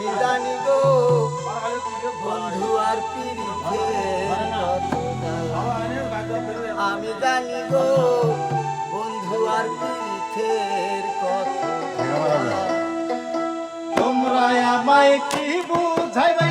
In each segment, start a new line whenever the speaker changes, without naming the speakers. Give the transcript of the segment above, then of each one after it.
আমি জানি গো। বন্ধু আর আমি জানি গো, বন্ধু আর পিরিথের কথা।
তোমরা আমায় কি বুঝাইবে?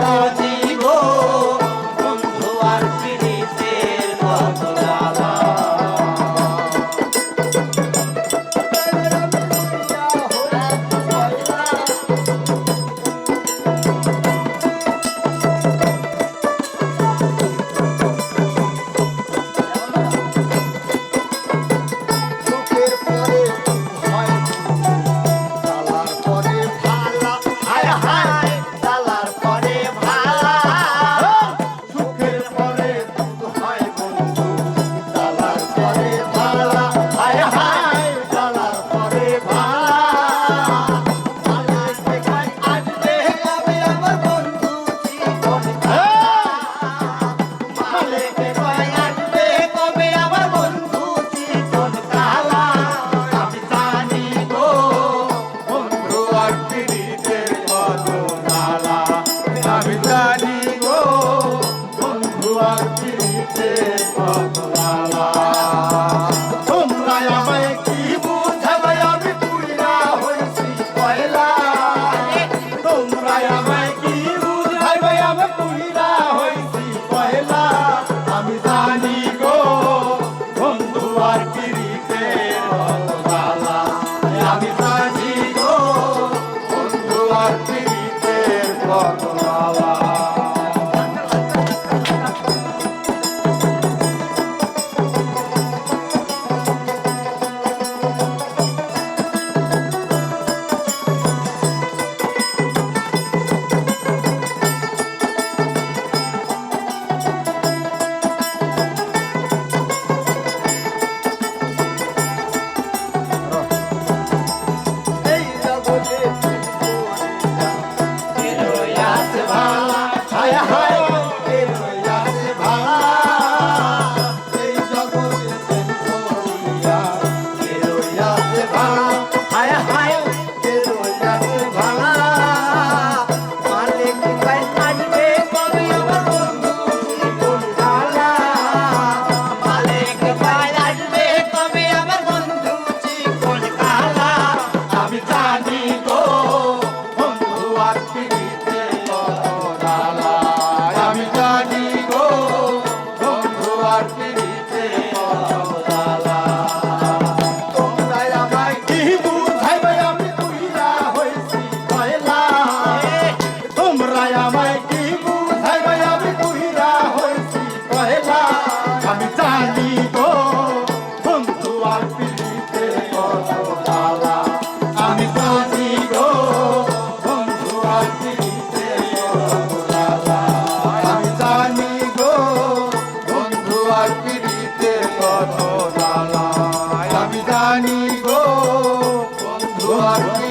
কাজিব বন্ধু আর প্রীতের কথা
জানি গো, বন্ধু আর পিড়িতে
পাতলা
তোমরা আমায় কি
বুঝাবে? আমি পুরা হয়েছি পয়লা। তোমরা
আমায় কি বুঝাবে? আমি পুরা হয়েছি
পয়লা। আমি জানি
গো, বন্ধু আর
পিড়িতে পাতলা আমি জানি গো,
বন্ধু আর পিড়িতে পাতলা 바로